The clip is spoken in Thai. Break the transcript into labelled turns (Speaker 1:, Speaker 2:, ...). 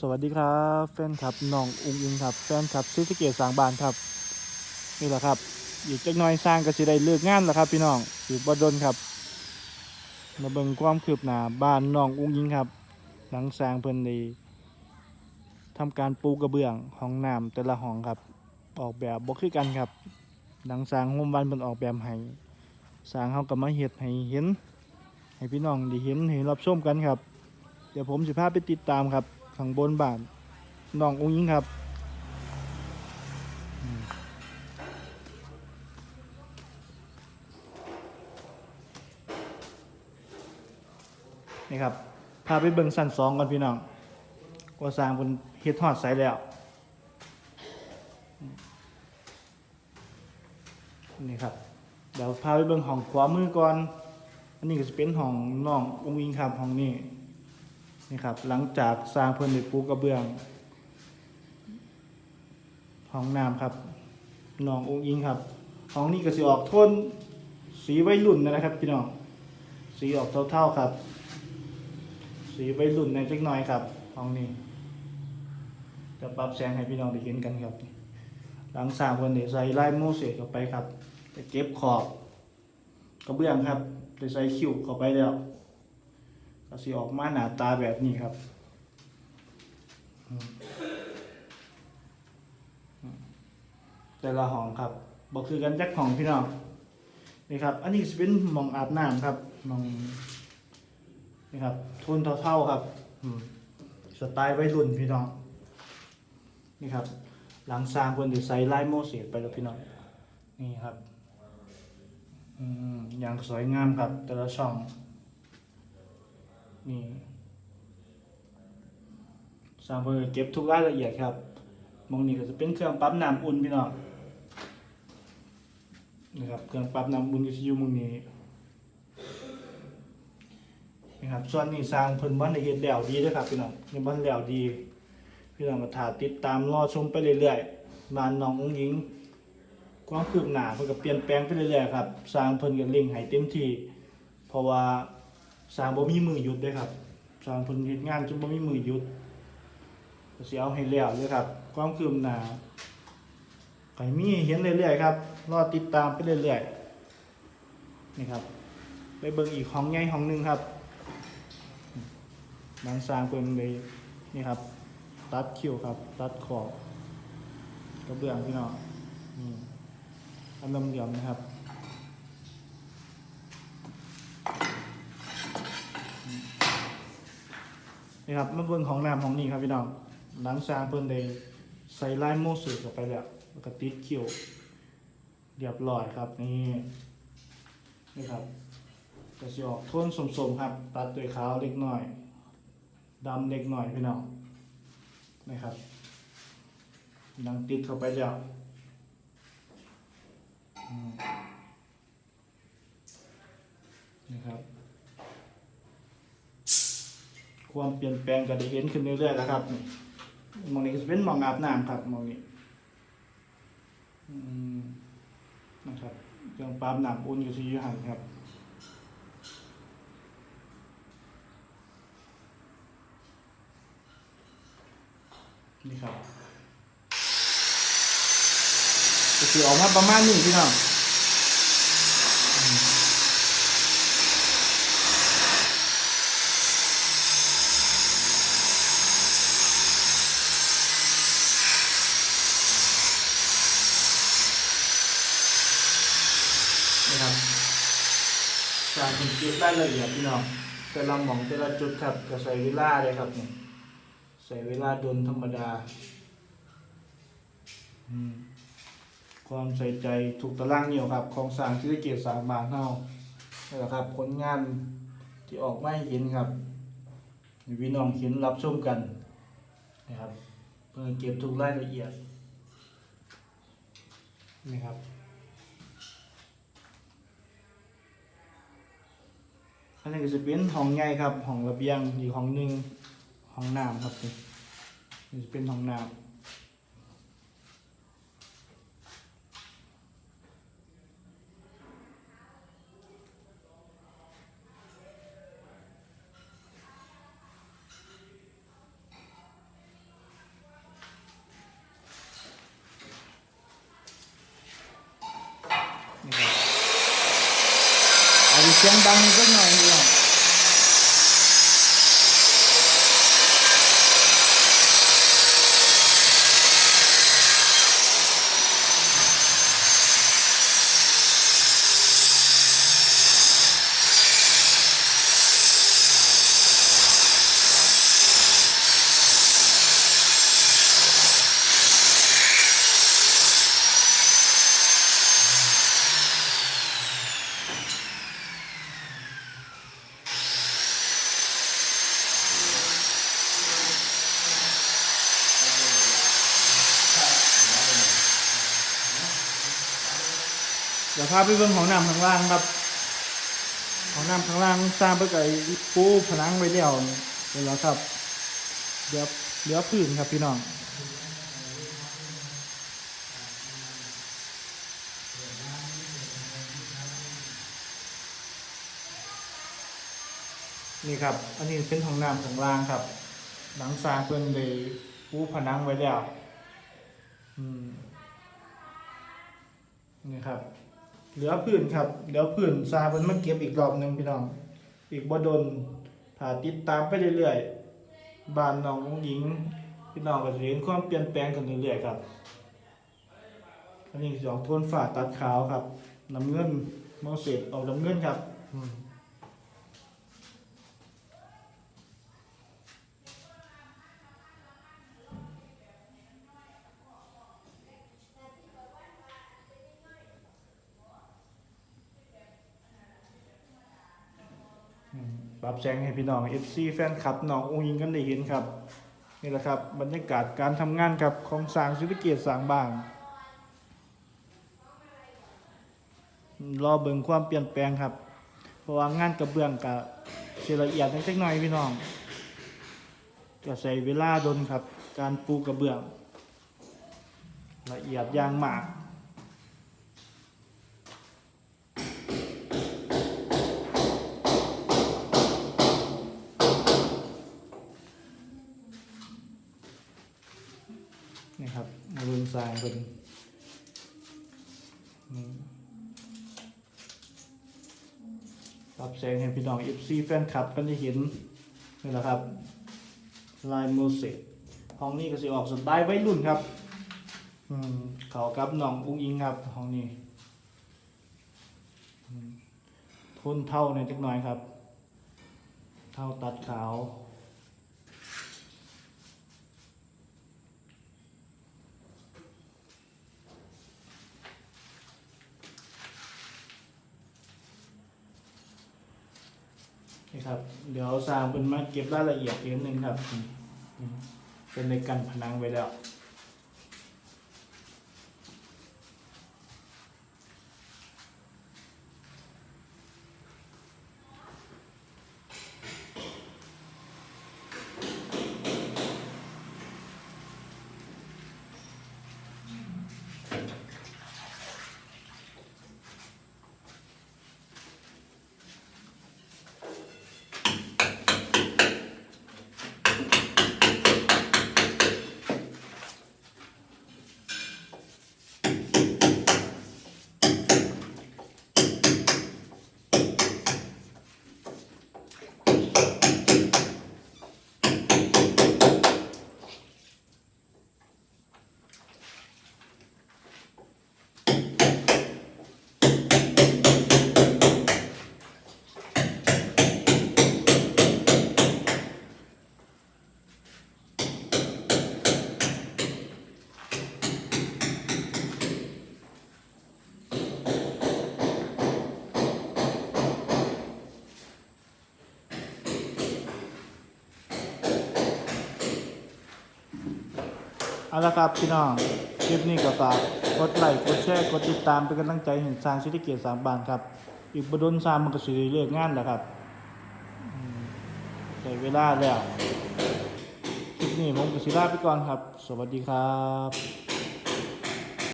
Speaker 1: สวัสดีครับแฟนคลับน้องอุ้งอิงครับแฟนคลับซิสเกตสางบานครับ นี่แหละครับอีกจักน้อยสร้างก็สิได้เลิกงานแล้วครับพี่น้องอยู่บ่ดนครับ มาเบิ่งความคืบหน้าบ้านน้องอุ้งอิงครับ หลังสร้างเพิ่นด้ทำการปูกระเบื้องห้องน้ำแต่ละห้องครับ ออกแบบบ่คือกันครับ หลังสร้างโฮมบ้านเพิ่นออกแบบให้สร้างเฮาก็มาเฮ็ดให้เห็น ให้พี่น้องได้เห็นให้รับชมกันครับ เดี๋ยวผมสิพาไปติดตามครับ ข้างบนบ้านน้องอุ้งยิงครับนี่ครับพาไปเบิ่งสั้นสองก่อนพี่น้องว่าสร้างบนเฮ็ดฮอดใสแล้วนี่ครับเดี๋ยวพาไปเบิ่งห้องขวามือก่อน อันนี้ก็จะเป็นห้องน้องอุ้งอิงครับห้องนี้ นี่ครับ หลังจากสร้างเพิ่นได้ปูกระเบื้องห้องน้ำครับน้ององค์อิงครับห้องนี้ก็สิออกโทนสีวัยรุ่นนะครับพี่น้องสีออกเท่าๆครับ สีวัยรุ่นในจักหน่อยครับห้องนี้จะปรับแสงให้พี่น้องได้เห็นกันครับ หลังสร้างเพิ่นได้ใส่ไลายโมเสกเข้าไปครับจะเก็บขอบกระเบื้องครับได้ใส่คิ้วเข้าไปแล้ว ก็สิออกมาหน้าตาแบบนี้ครับแต่ละห้องครับบอกคือกันจักห้องพี่น้องนี่ครับ อันนี้สเป็นหมองอาบน้ำครับมองนี่ครับทุนเท่าๆครับสไตล์วัยรุ่นพี่น้องนี่ครับ หลังสร้างคนที่ใส่ลายโมเสสไปแล้วพี่น้องนี่ครับอย่างสวยงามครับแต่ละช่อง นี่สร้างเพื่อเก็บทุกรายละเอียดครับมองนี้ก็จะเป็นเครื่องปรั๊บน้ำอุ่นพี่น้องนะครับเครื่องปรั๊บน้ำอุ่นก็จะอยู่มองนี้นะครับส่วนนี้สร้างเพิ่นบ้านในเฮ็ดแล้วดีด้วยครับพี่น้องยังบ้านแล้วดีพี่น้องก็ถ่าติดตามรอชมไปเรื่อยๆบ้านน้องอุ้งอิงความคืบหน้าเพิ่นก็เปลี่ยนแปลงไปเรื่อยๆครับสร้างเพิ่นก็เร่งให้เต็มที่เพราะว่า สร้างบ่มีมือหยุดด้ครับสร้างเพิ่นเฮ็ดงานจนบ่มีมือหยุดก็สิเอาให้แล้วเลยครับ ความคืบหน้าก็มีเห็นเรื่อยๆครับ รอติดตามไปเรื่อยๆนี่ครับ ไปเบิ่งอีกห้องใหญ่ห้องหนึงครับบางสร้างเพิ่นเลยนี่ครับ ตัดคิวครับ ตัดขอบกระเบื้องพี่น้องนี่อันเหลี่ยมนะครับ นี่ครับมาเบิ่งของน้ำของนี่ครับพี่น้องหลังสร้างเพิ่นได้ใส่ลายโมสึเข้าไปแล้วแล้วก็ติดคิ้วเรียบร้อยครับนี่นี่ครับก็สิออกโทนสมๆครับ ตัดด้วยขาวเล็กน้อยดำเล็กน้อยพี่น้องนะครับดังติดเข้าไปแล้วนี่ครับ ความเปลี่ยนแปลงก็ได้เห็นขึ้นเรื่อยๆแล้วครับมองนี้ก็จะเป็นมองอาบน้ำครับมองนี้นะครับเครื่องปั๊มน้ำอุ่นอยู่ที่อยูหันครับนี่ครับก็คือออกมาประมาณนี้พี่น้อง นะครับการเก็บรายละเอียดพี่น้องแต่ละหม่องแต่ละจุดครับก็ใส่เวลาเลยครับเนี่ยใส่เวลาโดนธรรมดาความใส่ใจถูกตารางเหนียวครับของสร้างที่ได้เกียรติสางบานเฮานี่แหละครับผลงานที่ออกมาเห็นครับให้พี่น้องเห็นรับชมกันนะครับเพื่อเก็บทุกรายละเอียดนี่ครับันนี้ก็จะเป็นห้องใหญ่ครับห้องระเบียงอีกห้องหนึ่งห้องน้ำครับนี่จะเป็นห้องน้ำอาจจะเสียงดังนิดหน่อย เดี๋ยวพาไปเบิ่งของน้ำข้างล่างครับของน้ำข้างล่างสร้างไปกับปูผนังไว้แล้วเดี๋ยวแล้วครับ เดี๋ยวเดี๋ยวพื้นครับพี่น้องนี่ครับ อันนี้เป็นห้องน้ำข้างล่างครับ หลังสร้างเพิ่นเลยปูผนังไว้แล้ว อืม นี่ครับ เหลือพื้นครับ เดี๋ยวพื้นซาเพิ่นมาเก็บอีกรอบหนึ่งพี่น้อง อีกบ่ดนถ้าติดตามไปเรื่อยๆบ้านน้องหญิง พี่น้องก็จะเห็นความเปลี่ยนแปลงกันเรื่อยๆครับ อันนี้สองโทนฝาตัดขาวครับน้ำเงินมอเสร็จออกน้ำเงินครับ รับแสงให้พี่น้อง FC แฟนคลับน้องอุ้งหญิงกันได้เห็นครับ นี่แหละครับบรรยากาศการทำงานครับของสางศิริเกียรติสางบานรอเบิ่งความเปลี่ยนแปลงครับ เพราะว่างานกระเบื้องกับเสียละเอียดนิดหน่อยพี่น้องก็ใช้เวลาดนครับ การปูกระเบื้อง ละเอียดอย่างมาก มาเบิ่งเป็นรับแสงให้พี่น้อง FC แฟนคลับกันได้เห็นนี่แหละครับลายมือเสร็จห้องนี้ก็สิออกสไตล์วัยรุ่นครับ อืมเขากับน้องอุ้งอิงครับห้องนี้อืมโทนเท่าในอยจักหน่อยครับ เท่าตัดขาว ครับ เดี๋ยวสร้างเป็นมาเก็บรายละเอียดอีกนิดนึงครับ เป็นในกันผนังไว้แล้ว เอาละครับพี่น้องคลิปนี้ก็ฝากกดไลค์กดแชร์กดติดตามเป็นกำลังใจให้สร้างศิริเกียรติสามบานครับ อีกบดนสร้างมันก็สิได้เลิกงานแล้วครับใช้เวลาแล้วคลิปนี้ผมก็สิลาไปก่อนครับ สวัสดีครับ